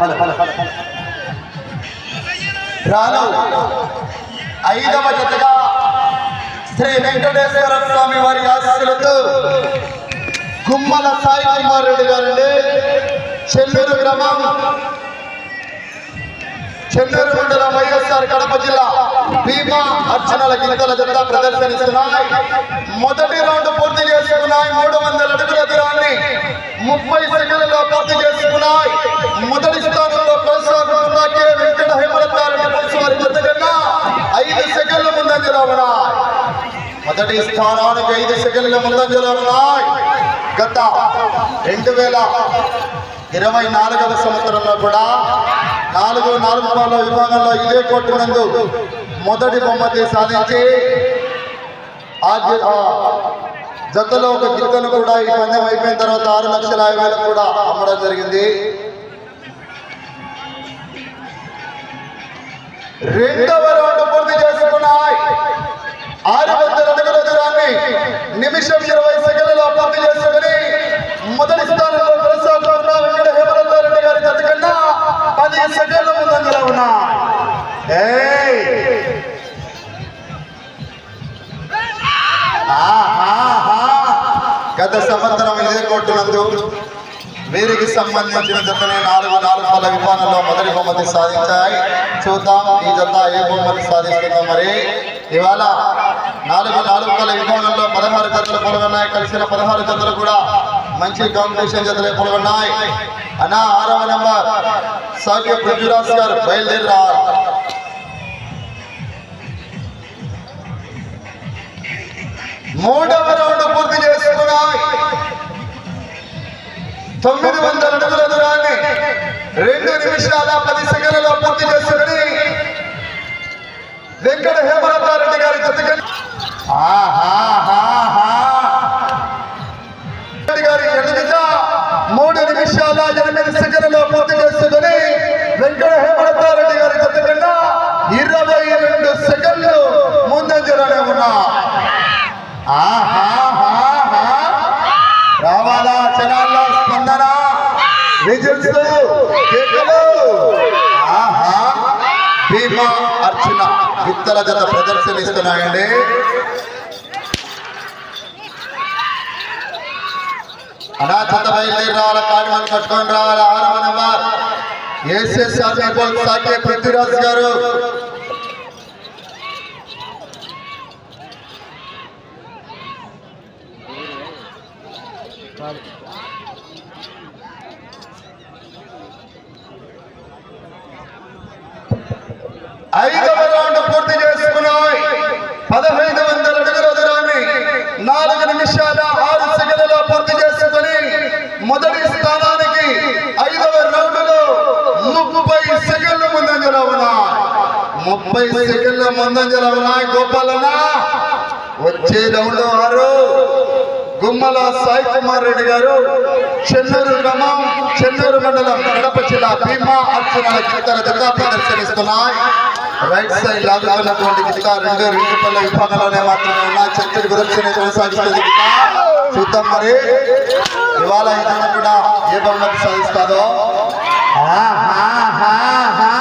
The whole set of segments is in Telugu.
హలో హలో రాను. ఐదవ జతగా శ్రీ వెంకటేశ్వర స్వామి వారి ఆశీస్సులతో గుమ్మల సాయి కుమార్ రెడ్డి గారండి. చెల్లూరు గ్రామం చెల్లూరు మండలం వైఎస్ఆర్ కడప జిల్లా భీమా అర్చనల గీతల జత ప్రదర్శనిస్తున్నాయి మొదటి రౌండ్ పూర్తి చేసుకున్నాయి. మూడు వందల అడుగుల దూరాన్ని ముప్పై సెకండ్ మొదటి స్థానానికి ఐదు సెకండ్ల ముందంజలో ఉన్నాయి. గత రెండు వేల ఇరవై నాలుగవ సంవత్సరంలో కూడా నాలుగు నాలుగు బాల విభాగంలో ఇదే కోర్టు నందు మొదటి బహుమతి సాధించి ఆ ఆ జతలో ఒక గిత్తను కూడా ఈ పందెం అయిపోయిన తర్వాత ఆరు లక్షల యాభై వేలకు కూడా అమ్మడం జరిగింది. రెండవ రౌండ్ పూర్తి చేసుకున్నాయి. ఆరు వందల అడుగుల దూరాన్ని నిమిషం ఇరవై సెకండ్లలో పూర్తి చేసుకుని మొదటి స్థానంలో కొనసాగుతున్న వెంకట హేమలతారెడ్డి గారి జత కన్నా పది సెకండ్ల ముందంజలో ఉన్నా. గత సంవత్సరం ఇదే కొట్టినందు వీరికి సంబంధించిన జతనే నాలుగు నాలుగు పల విమానంలో మొదటి బహుమతి సాధించాయి. చూద్దాం ఈ జత ఏ బహుమతి సాధిస్తుందో మరి. ఇవాళ నాలుగు నాలుగు వందల విభాగంలో పదహారు జతలు పాల్గొన్నాయి. కలిసిన పదహారు జతలు కూడా మంచి కాంపిటీషన్ జతలే పాల్గొన్నాయి. అన్న ఆరవ నెంబర్ సాకే పృథ్వీరాజ్ గారు బయలుదేరారు. మూడవ రౌండ్ పూర్తి చేసుకున్నాయి. తొమ్మిది వందల అడుగుల దూరాన్ని రెండు నిమిషాల పది సెకండ్లలో పూర్తి చేసుకుని వెంకట హేమలతారెడ్డి గారి జతకని గారి ఎదుగుత మూడు నిమిషాల ఎనిమిది సెకండ్లో పూర్తి చేస్తుందని వెంకట హేమలతారెడ్డి గారి జతకన్నా ఇరవై రెండు సెకండ్లు ముందంజలోనే ఉన్నా. రావాలా జనాల్లో స్పందన? విజిల్స్ ఆహా. భీమా అర్చన. విత్తల జత ప్రదర్శనిస్తున్నాయండి. అనా జత బయలుదేరి రావాలా కాడి మంది కట్టుకొని రావాలా ఆరవ నెంబర్ ఎస్ఎస్ఆర్ సాకే పృథ్వీరాజ్ గారు ఐదవ రౌండ్ పూర్తి చేసుకున్నాయి పదహైదు వందల అడుగుల దూరాన్ని నాలుగు నిమిషాల ఆరు సెకండ్లలో పూర్తి చేసుకుని మొదటి స్థానానికి ఐదవ రౌండ్లో ముప్పై సెకండ్ల ముందంజలో ఉన్నాయి ముప్పై సెకండ్ల ముందంజలో ఉన్నాయి గోపాలన్న. వచ్చే రౌండ్ ఆరు. గుమ్మల సాయి కుమార్ రెడ్డి గారు. చెన్నూరు గ్రామం చెన్నూరు మండలం కడప జిల్లా భీమా అర్చనల గిరికల జత ప్రదర్శనిస్తున్నాయి. రైట్ సైడ్ లాగుతున్నటువంటి గిరిక రెండు రెండు పళ్ళ విభాగంలోనే మాత్రమే ఉన్న చక్కటి గురించి కొనసాగిస్తుంది గిరిక. చూద్దాం మరి. ఇవాళ ఇది కూడా ఏ బహుమతి సాధిస్తాదో. ఆహా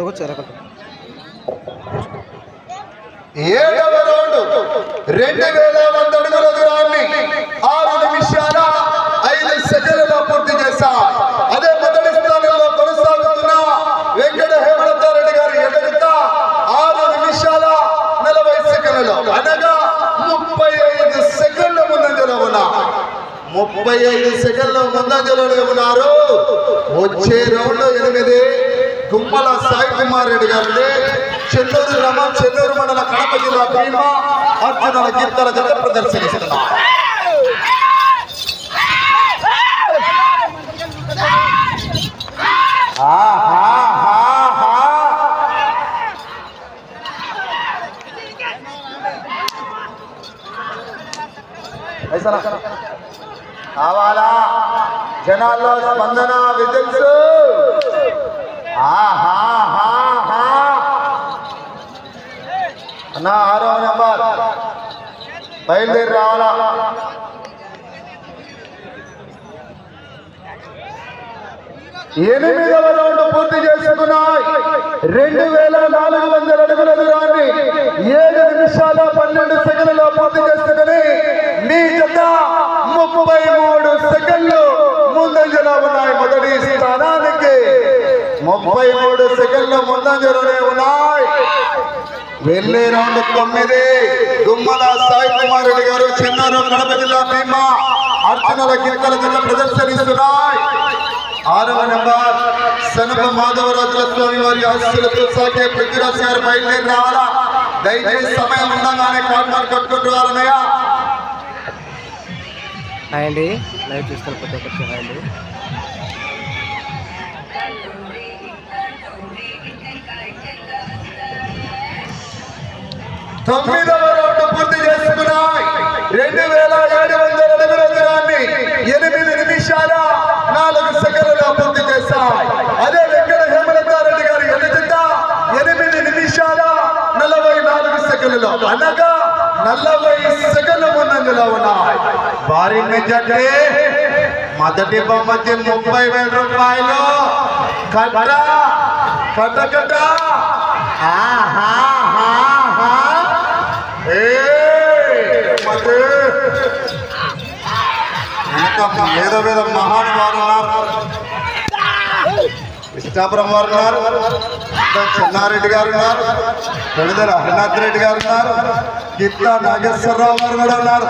జరగచ్చు జరగదు ఏడవ రౌండ్ రెండు వేల వంద అడుగుల దూరాన్ని ఆరు నిమిషాల ఐదు సెకండ్లలో పూర్తి చేశాం. అదే మొదటి స్థానంలో కొనసాగుతున్న వెంకట హేమలతారెడ్డి గారి ఎదుగుత ఆరు నిమిషాల నలభై సెకండ్లలో అనగా ముప్పై ఐదు సెకండ్ల ముందంజలో ఉన్న. ముప్పై ఐదు సెకండ్లు ముందంజలో ఉన్నారు. వచ్చే రౌండ్ ఎనిమిది గుమ్మల సాయి కుమార్ రెడ్డి గారిని చెల్లూరు గ్రామం చెల్లూరు మండల కడప జిల్లా భీమా. అర్జునుల గీతల జత ప్రదర్శనిస్తున్నారు కావాలా? జనాల్లో స్పందన విద్యుత్ అన్నా ఆరో నెంబర్. బయలుదేరి రావాలా? ఎనిమిదవ రౌండ్ పూర్తి చేసుకున్నాయి. రెండు వేల నాలుగు వందల అడుగుల దూరాన్ని ఏడు నిమిషాల పన్నెండు సెకండ్లలో పూర్తి చేసుకుని మీ జత ముప్పై మూడు సెకండ్లు ముందంజలో ఉన్నాయి. మొదటి స్థానం ముప్పై మూడు సెకండ్ల ముందంజలోనే ఉన్నాయి. వెళ్ళే రౌండ్ తొమ్మిది. గుమ్మల సాయి కుమార్ రెడ్డి గారు చిన్నారు కడప జిల్లా భీమా అర్చనల గిరికల జిల్లా ప్రదర్శనిస్తున్నాయి. ఆరవ నెంబర్ సనప మాధవరాజుల స్వామి వారి ఆశీస్సులతో సాగే పృథ్వీరాజ్ గారు బయలుదేరి రావాలా? దయచేసి సమయం ఉండగానే కార్డు కట్టుకుంటూ రావాలన్నయ్య. హాయ్ అండి. లైవ్ చూస్తారు ప్రతి ఒక్కరికి హాయ్ అండి. తొమ్మిదవ రౌండ్ పూర్తి చేసుకున్నాయి. రెండు వేల ఏడు వందల అడుగుల దూరాన్ని ఎనిమిది నిమిషాల నాలుగు సెకండ్లలో పూర్తి చేశాయి. అదే వెంకట హేమలతారెడ్డి గారి ఎదుట ఎనిమిది నిమిషాల నలభై నాలుగు సెకండ్లలో. అనగా నలభై సెకండ్ల ముందంజలో ఉన్నాయి. భారీ మెజార్టీ మొదటి బొమ్మకి ముప్పై వేల రూపాయలు. కట్ట కట్ట. కట్ట ఆహా. ఏయ్, వేద మహానుభావులు వారు ఉన్నారు. చెన్నారెడ్డి గారు ఉన్నారు పెడదల హరినాథ్ రెడ్డి గారు ఉన్నారు గిత్త నాగేశ్వరరావు గారు కూడా ఉన్నారు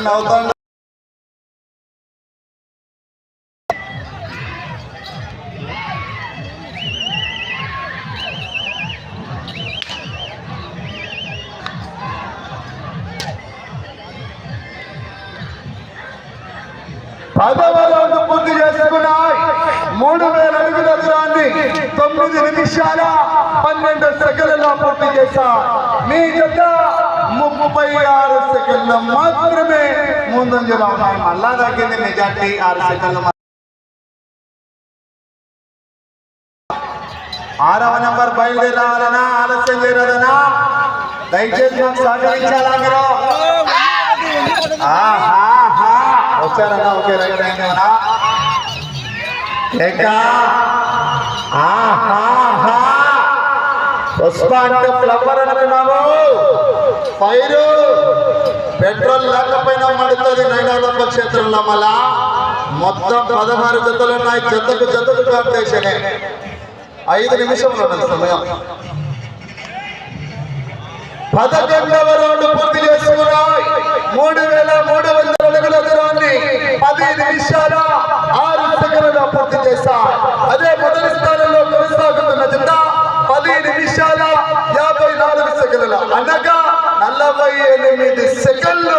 నవ్వుతాను పదవ రౌండ్ పూర్తి చేసుకున్నాయి. మూడు వేల అడుగుల దూరాన్ని తొమ్మిది నిమిషాల పన్నెండు సెకండ్లలో పూర్తి చేశా. మీ జత ముప్పై ఆరు సెకండ్ల మాత్రమే ముందంజలో ఉన్నాయి. మళ్ళా తగ్గింది మెజార్టీ ఆరు సెకండ్ల ఆరవ నంబర్ బయలుదేరాలనా? ఆలస్యం చేయరాదనా? దయచేసి నాకు సహకరించాలా మీరు? ఆహా. వచ్చారన్నా ఓకే రైట్ అయిందేమన్నా లేక ఆహాహా. పుష్ప అంటే ఫ్లవర్ అనుకున్నాము ఫైరు. పెట్రోల్ లేకపోయినా మడుతుంది నైనాదంబ క్షేత్రంలో మళ్ళా. మొత్తం పదహారు జతలు ఉన్నాయి. జతకు జతకు కాంపిటీషనే ఐదు నిమిషంలో సమయం. పదకొండవ రౌండ్ పూర్తి చేసుకున్నాం. మూడు వేల మూడు వందల పదిహేను దూరాన్ని పది నిమిషాల ఆరు సెకండ్ల పూర్తి చేశాయి అదే మొదటి స్థానంలో కొనసాగుతున్న జత పది నిమిషాల యాభై నాలుగు సెకండ్ల అనగా నలభై ఎనిమిది సెకండ్లు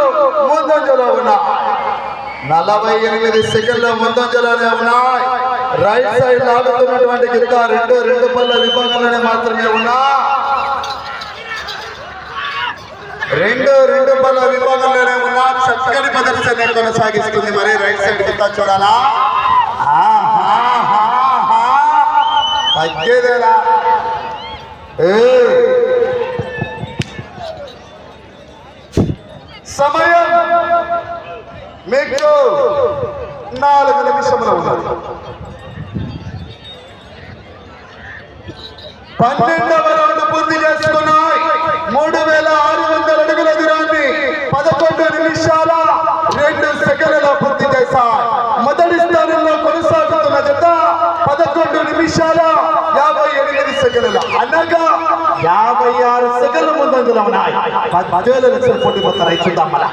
ముందంజలో ఉన్నాయి నలభై ఎనిమిది సెకండ్ల ముందంజలోనే ఉన్నాయి. రైట్ సైడ్ లాగుతున్నటువంటి గిత్త రెండు రెండు పళ్ళ విభాగంలోనే మాత్రమే ఉన్నా. రెండు రెండు పళ్ళ విభాగంలోనే ఉన్న చక్కని ప్రదర్శన కొనసాగిస్తుంది. మరి రైట్ సైడ్ కింద చూడాలా? ఆహాహాహా. తగ్గేదేలా సమయం. మీకు నాలుగు నిమిషములు ఉన్నది. పన్నెండవ రౌండ్ పూర్తి చేసుకున్న మూడు వేల ఆరు వందల అడుగుల దూరాన్ని పదకొండు నిమిషాల రెండు సెకండ్లలో పూర్తి చేశాయి మొదటి స్థానంలో కొనసాగుతున్న యాభై ఎనిమిది సెకండ్ల అనగా యాభై ఆరు సెకండ్ల ముందంజలో ఉన్నాయి. పదివేల లక్షలు పోటీ పోతారు చూద్దాం మన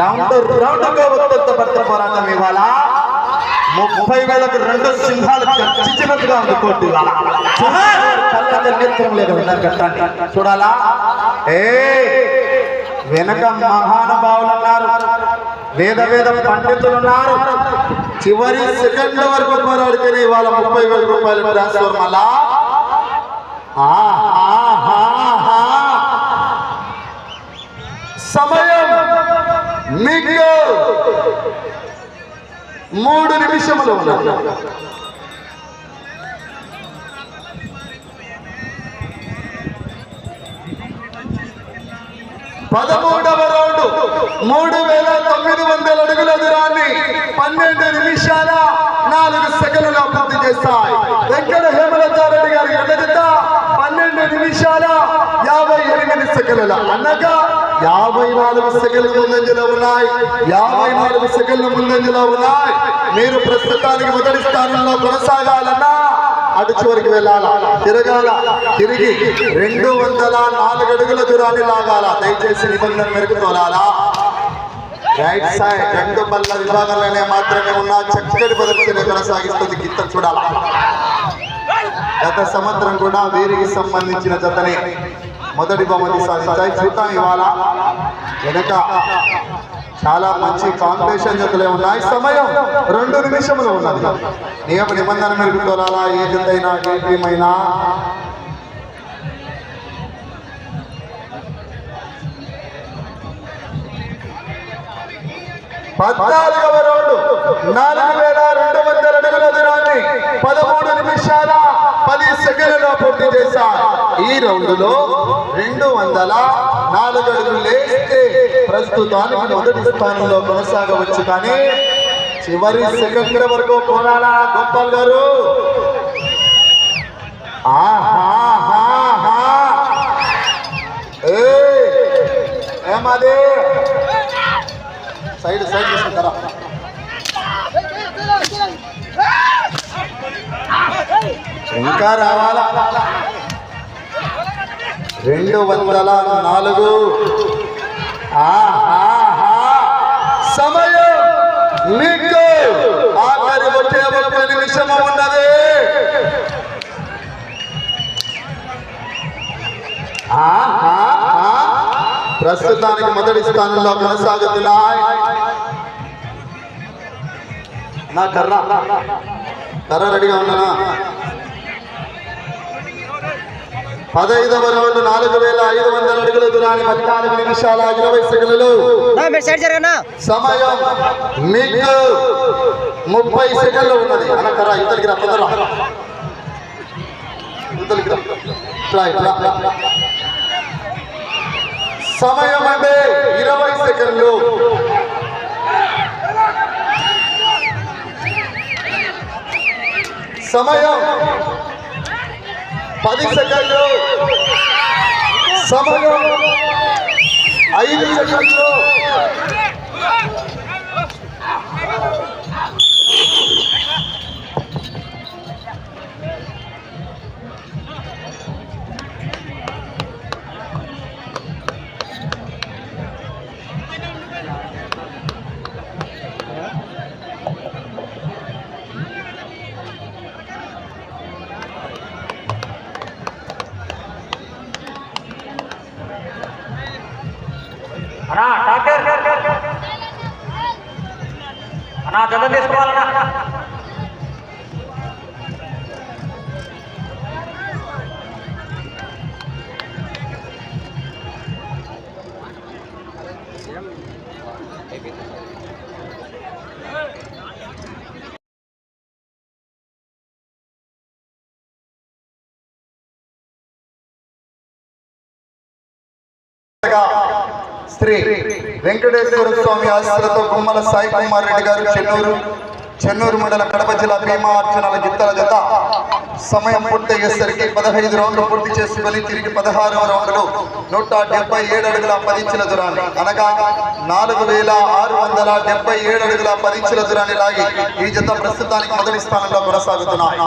రౌండ్ రౌండ్గా ఒత్తంత భర్త పోరాటం ఇవాళ ముప్పై వేలకు రెండు సింహాలు చర్చించినట్టుగా ఉంది కోర్టు ఇవాళ. కళ్ళ నేత్రం లేదు ఉన్నారు కట్టండి చూడాలా? ఏ వెనక మహానుభావులు ఉన్నారు. వేద వేద పండితులు ఉన్నారు. చివరి సెకండ్ వరకు పోరాడితేనే ఇవాళ ముప్పై వేల రూపాయలు ట్రాన్స్ఫర్ మళ్ళా సమయం మీకు మూడు నిమిషములు ఉన్నాయి. పదమూడవ రౌండ్ మూడు వేల తొమ్మిది వందల అడుగుల దూరాన్ని పన్నెండు నిమిషాల నాలుగు సెకండ్లు పూర్తి చేస్తాయి. వెంకట హేమలతారెడ్డి గారి ఎడగత నిమిషాల యాభై ఎనిమిది సెకండ్ల అనగా యాభై నాలుగు సెకండ్ల ముందంజలో ఉన్నాయి. యాభై నాలుగు సెకండ్ల ముందంజలో ఉన్నాయి. మీరు ప్రస్తుతానికి మొదటి స్థానంలో కొనసాగాలన్నా అటు చివరికి వెళ్ళాలా? తిరగాల? తిరిగి రెండు వందల నాలుగు అడుగుల దూరాన్ని లాగాల? దయచేసి నిబంధన మేరకు తోలాలా? రైట్ సైడ్ రెండు బల్ల విభాగంలోనే మాత్రమే ఉన్న చక్కటి ప్రదర్శన కొనసాగిస్తుంది. గిత్త చూడాలా? గత సంవత్సరం కూడా వీరికి సంబంధించిన జతని. మొదటి బహుమతి సాధించాయి. చూద్దాం ఇవాళ వెనక చాలా మంచి కాంపిటీషన్ జతలే ఉన్నాయి. సమయం రెండు నిమిషములు ఉన్నది. నియమ నిబంధన మేరకు తోలాలా ఏ జతైనా ఏ టీం అయినా పద్నాలుగవ రౌండ్. నాలుగు వేల రెండు వందల అడుగుల దూరాన్ని పదమూడు నిమిషాల పది సెకండ్లలో పూర్తి చేశా ఈ రౌండ్లో రెండు వందల నాలుగు అడుగులు లేస్తే ప్రస్తుతానికి మొదటి స్థానంలో కొనసాగవచ్చు కానీ చివరి సెకండ్ వరకు పోరాలా గోపాల్ గారు? ఏమదే సైడ్ సైడ్ తీసుకుంటారా? ఇంకా రావాలా? రెండు వందల నాలుగు. సమయం మీకు. ఆఖరి వచ్చే ముప్పై నిమిషము ఉన్నది. ప్రస్తుతానికి మొదటి స్థానంలో కొనసాగుతున్నాయి నా కర్ర. కర్ర రెడీగా ఉన్నానా పదైదవ రౌండ్ నాలుగు వేల ఐదు వందల అడుగుల దూరాన్ని పద్నాలుగు నిమిషాల ఇరవై సెకండ్లు సమయం మీకు ముప్పై సెకండ్లు ఉన్నది. అన్న కర్ర ఇద్దరికి రా. సమయం అంటే ఇరవై సెకండ్లు. సమయం పది సెకండ్లు. సమయం ఐదు సెకండ్లు. శ్రీ వెంకటేశ్వర స్వామి ఆశ్రతో గుమ్మల సాయి కుమార్ రెడ్డి గారు చెన్నూరు చెన్నూరు మండల కడప జిల్లా భీమా అర్చనల గిత్తల జత. సమయం పూర్తయ్యేసరికి పదహైదు రౌండ్లు పూర్తి చేసుకుని తిరిగి పదహారవ రౌండ్లు నూట డెబ్బై ఏడు అడుగుల పదించిన దూరాన్ని అనగా నాలుగు వేల ఆరు వందల డెబ్బై ఏడు అడుగుల పదించిన దూరాన్ని లాగి ఈ జత ప్రస్తుతానికి మొదటి స్థానంలో కొనసాగుతున్నాయి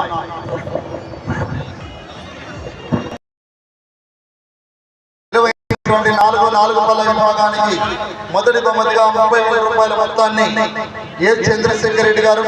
నాలుగు నాలుగు పళ్ళ విభాగానికి మొదటి బహుమతిగా ముప్పై వేల రూపాయల మొత్తాన్ని ఏ చంద్రశేఖర్ రెడ్డి గారు